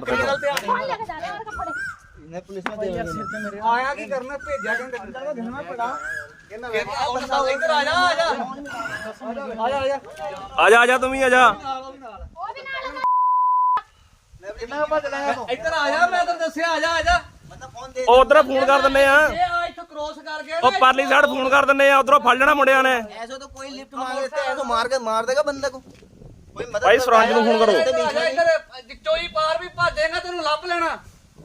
ਛੱਡ ਦੇ ਆਇਆ ਕੀ ਕਰਨਾ? ਭੇਜਿਆ ਕਹਿੰਦਾ ਅੰਦਰ ਦੇਣਾ ਪੜਾ ਆ ਜਾ ਆ ਜਾ। ਤੂੰ ਵੀ ਆ ਜਾ। ਇੱਧਰ ਆ ਜਾ ਮੈਂ ਤੈਨੂੰ ਦੱਸਿਆ ਆ ਜਾ ਆ ਜਾ। ਉਹ ਉਧਰ ਫੋਨ ਕਰ ਦਿੰਨੇ ਆ। ਉਹ ਪਰਲੀ ਸਾਈਡ ਫੋਨ ਕਰ ਦਿੰਨੇ ਆ ਉਧਰੋਂ ਫੜ ਲੈਣਾ ਮੁੰਡਿਆਂ ਨੇ। ਐਸੋ ਤਾਂ ਕੋਈ ਲਿਫਟ ਮਾਰ ਦਿੱਤਾ ਐਸੋ ਮਾਰ ਕੇ ਮਾਰ ਦੇਗਾ ਬੰਦੇ ਕੋ। ਭਾਈ ਸਵਰਾਜ ਨੂੰ ਫੋਨ ਕਰੋ। ਇੱਧਰ ਚੋਈ ਪਾਰ ਵੀ ਭੱਜੇਗਾ ਤੈਨੂੰ ਲੱਭ ਲੈਣਾ।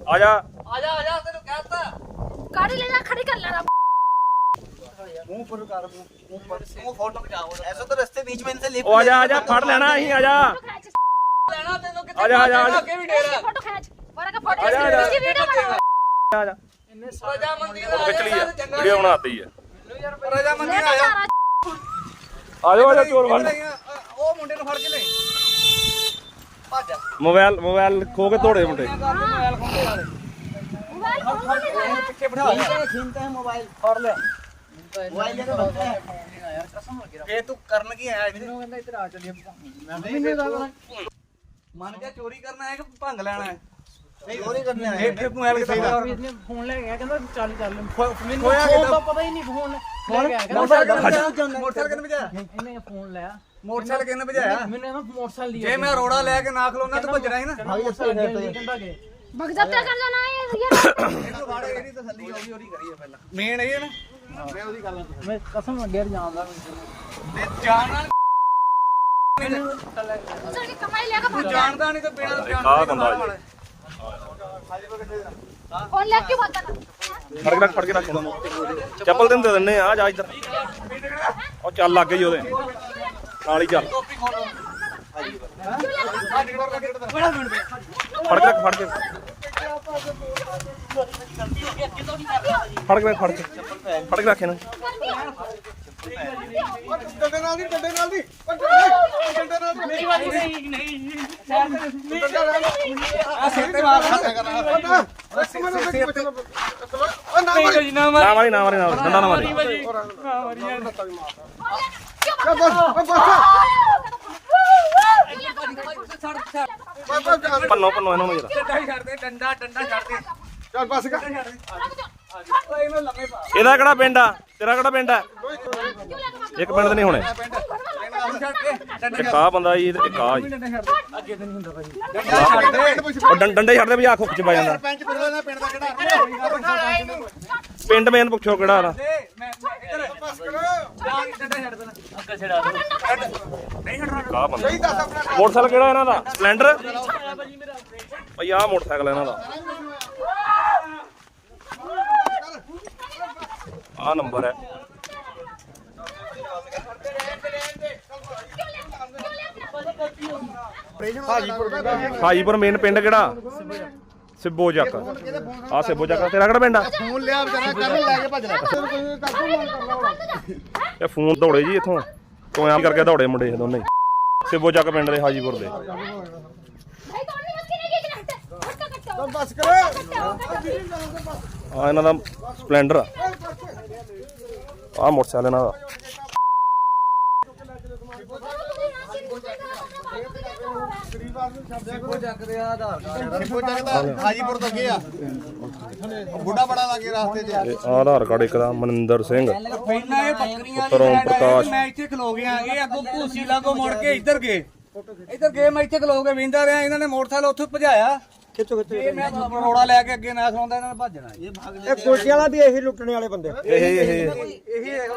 ਆ ਜਾ। ਆ ਜਾ ਆ ਜਾ ਤੈਨੂੰ ਕਹਿਤਾ। ਕਾੜੀ ਲੈ ਜਾ ਖੜੀ ਕਰ ਲੈਣਾ ਮੂੰਹ ਪਰ ਕਰ ਮੂੰਹ ਪਰ ਮੂੰਹ ਫੋਟੋ ਖਿਚਾਓ ਐਸੋ ਤਾਂ ਰਸਤੇ ਵਿੱਚ ਮੈਂ ਇਨਸੇ ਲਿਪ ਆ ਜਾ ਆ ਜਾ ਫੜ ਲੈਣਾ ਅਸੀਂ ਆ ਜਾ। ਲੈਣਾ ਤੈਨੂੰ ਕਿੱਥੇ ਆ ਜਾ ਆ ਜਾ ਅੱਗੇ ਵੀ ਡੇਰਾ। ਫੋਟੋ ਖਿੱਚ। ਵਰਾ ਕਾ ਫੋਟੋ ਖਿੱਚ। ਵੀਡੀਓ ਬਣਾ ਆ ਜਾ। ਇੰਨੇ ਸਾਰਾ ਮੰਦੀ ਆ ਵਿਚਲੀ ਆ ਵੀਡੀਓ ਬਣਾਤੀ ਆ ਮੈਨੂੰ ਯਾਰ ਰਜਾ ਮੰਦੀ ਆ ਆ ਜਾ ਆ ਜਾ ਚੋਰ ਬਣ ਮੋਬਾਈਲ ਮੋਬਾਈਲ ਖੋ ਕੇ ਤੋੜੇ ਮੁੰਡੇ। ਮੋਬਾਈਲ ਖੋਂਦੇ ਵਾਲੇ ਮੋਬਾਈਲ ਖੋਂਦੇ ਹੈ ਮੋਬਾਈਲ ਫੜ ਲੈ ਮੋਬਾਈਲ ਦੇ ਬੰਦੇ ਇਹ ਤੂੰ ਕਰਨ ਕੀ ਆਇਆ ਮੈਨੂੰ ਕਹਿੰਦਾ ਇੱਧਰ ਆ ਚੱਲੀਏ। ਮੈਂ ਮੰਨ ਕੇ ਚੋਰੀ ਕਰਨਾ ਭੰਗ ਲੈਣਾ ਉਹ ਨਹੀਂ ਕਰਨੇ ਆਏ। ਇੱਥੇ ਤੂੰ ਐਵੇਂ ਕਿਦਾਂ ਇਹਨੇ ਫੋਨ ਲੈ ਗਿਆ ਕਹਿੰਦਾ ਚੱਲ ਚੱਲ। ਮੈਨੂੰ ਫੋਨ ਦਾ ਪਤਾ ਹੀ ਨਹੀਂ ਫੋਨ ਮੋਟਰਸਾਈਕਲ ਕਿੰਨੇ ਵਜਾਇਆ ਇਹਨੇ ਫੋਨ ਲਿਆ। ਮੋਟਰਸਾਈਕਲ ਕਿੰਨੇ ਵਜਾਇਆ ਮੈਨੂੰ ਇਹਨਾਂ ਮੋਟਰਸਾਈਕਲ ਲਿਆ ਜੇ ਮੈਂ ਰੋੜਾ ਲੈ ਕੇ ਨਾ ਖਲੋਣਾ ਤਾਂ ਭੱਜਣਾ ਹੀ ਨਾ। ਬਗ ਜੱਤਾ ਕਰ ਜਾਣਾ ਇਹ ਯਾਰ ਇਹ ਤੋਂ ਬਾੜੇ ਇਹਦੀ ਤਸੱਲੀ ਹੋਈ ਹੋਰੀ ਕਰੀਏ ਪਹਿਲਾਂ। ਮੇਨ ਇਹ ਨਾ। ਮੈਂ ਉਹਦੀ ਗੱਲ ਮੈਂ ਕਸਮ ਅੱਗੇ ਜਾਣਦਾ ਮੈਂ ਜਾਣਦਾ ਜਾਣਦਾ ਨਹੀਂ ਤਾਂ ਬਿਨਾਂ ਜਾਣਦਾ ఫోన్ లేకే పోతాను ਫੜ ਕੇ ਰੱਖ, ਫੜ ਕੇ ਰੱਖ। ਚੱਪਲ ਤੈਨੂੰ ਦੇ ਦਿੰਨੇ ਆ ਜਾ ਇੱਧਰ। ਉਹ ਚੱਲ ਲੱਗ ਗਈ ਉਹਦੇ। ਨਾਲ ਚੱਲ। ਫੜ ਕੇ ਰੱਖ, ਫੜ ਕੇ। ਫੜ ਕੇ ਫੜ ਕੇ। ਫੜ ਕੇ ਰੱਖੇ ਇਹਨੂੰ। ਡੰਡੇ ਨਾਲ ਨਹੀਂ ਡੰਡੇ ਨਾਲ ਨਹੀਂ। ਪਰ ਨਾਲ ਨਹੀਂ ਮੇਰੀ ਵਾਲੀ ਨਹੀਂ ਨਹੀਂ ਆ ਸੱਤੇ ਮਾਰ ਖਾਤਾ ਕਰ ਰਹਾ ਰੱਖ ਮੈਨੂੰ ਸੱਤੇ ਉਹ ਨਾ ਮਾਰੀ। ਨਾ ਮਾਰੀ। ਨਾ ਮਾਰੀ ਡੰਡਾ ਨਾ ਮਾਰੀ। ਨਾ ਮਾਰੀ ਯਾਰ ਬਸ ਬਸ ਪੰਨੋ ਪੰਨੋ ਇਹਨਾਂ ਨੂੰ ਜਰਾ। ਡੰਡਾ ਛੱਡ ਦੇ ਡੰਡਾ ਡੰਡਾ ਛੱਡ ਦੇ। ਚੱਲ ਬਸ ਕਰ। ਇਹਦਾ ਕਿਹੜਾ ਪਿੰਡ ਆ? ਤੇਰਾ ਕਿਹੜਾ ਪਿੰਡ ਆ? ਇੱਕ ਪਿੰਡ ਦੇ ਨਹੀਂ ਹੋਣੇ। ਇੱਕ ਆ ਬੰਦਾ ਜੀ ਤੇ ਇੱਕ ਆ ਜੀ ਅੱਗੇ ਤੇ ਨਹੀਂ ਹੁੰਦਾ ਭਾਈ ਉਹ ਡੰ- ਡੰਡੇ ਛੱਡਦੇ ਵੀ ਆ ਖੁੱਚ ਪੈ ਜਾਂਦਾ। ਪੰਚ ਪਿੰਡ ਦਾ ਪਿੰਡ ਦਾ ਕਿਹੜਾ ਪਿੰਡ ਮੇਨ ਪੁੱਛੋ ਕਿਹੜਾ ਇਹਦਾ। ਕਾ ਬੰਦਾ। ਮੋਟਰਸਾਈਕਲ ਕਿਹੜਾ ਇਹਨਾਂ ਦਾ? ਸਪਲੈਂਡਰ? ਭਈ ਆਹ ਮੋਟਰਸਾਈਕਲ ਇਹਨਾਂ ਦਾ। ਆ ਨੰਬਰ ਹੈ। ਹਾਜੀਪੁਰ ਮੇਨ ਪਿੰਡ ਕਿਹੜਾ? ਸਿੱਬੋ ਜੱਕ ਆ ਸਿੱਬੋ ਜੱਕ ਤੇਰਾ ਕਿਹੜਾ ਪਿੰਡ ਆ? ਫੋਨ ਲਿਆ ਵਿਚਾਰਾ ਕਰਨ ਲੈ ਕੇ ਭੱਜ ਇਹ ਫੋਨ ਦੌੜੇ ਜੀ ਇਥੋਂ। ਆਮ ਕਰਕੇ ਦੌੜੇ ਮੁੰਡੇ ਦੋਨੇ। ਸਿੱਬੋ ਜੱਕ ਪਿੰਡ ਦੇ ਹਾਜੀਪੁਰ ਦੇ। ਆ ਇਹਨਾਂ ਦਾ ਸਪਲੈਂਡਰ ਆ। ਮੋਟਰਸਾਈਕਲ ਇਹਨਾਂ ਦਾ। ਹਾਜੀਪੁਰ ਤੋਂ ਗਿਆ ਬੁੱਢਾ ਬੜਾ ਲੱਗੇ ਰਸਤੇ 'ਚ। ਇਹ ਆਹ ਆਧਾਰ ਕਾਰਡ ਇੱਕ ਦਾ ਮਨਿੰਦਰ ਸਿੰਘ ਪਹਿਲਾਂ ਇਹ ਬੱਕਰੀਆਂ ਪੁੱਤਰ ਓਮ ਪ੍ਰਕਾਸ਼। ਮੈਂ ਇੱਥੇ ਖਲੋ ਗਿਆ। ਇਹ ਅੱਗੋਂ ਭੂਸੀ ਲਾਗੋ ਮੁੜ ਕੇ ਇੱਧਰ ਗਏ। ਇੱਧਰ ਗਏ ਮੈਂ ਇੱਥੇ ਖਲੋ ਕੇ ਵੇਂਦਾ ਰਿਹਾ। ਇਹਨਾਂ ਨੇ ਮੋਟਰਸਾਈਕਲ ਉੱਥੋਂ ਭਜਾਇਆ। ਖਿੱਚੋ ਖਿੱਚੋ ਇਹ ਮੈਂ ਰੋੜਾ ਲੈ ਕੇ ਅੱਗੇ ਨਾ ਖਲੋਂਦਾ ਇਹਨਾਂ ਨੇ ਭੱਜਣਾ ਇਹ ਇਹ ਕੋਟੀ ਵਾਲਾ ਵੀ ਇਹੀ ਲੁੱਟਣੇ ਵਾਲੇ ਬੰਦੇ। ਇਹ ਇਹ ਇਹੀ। ਹੈਗਾ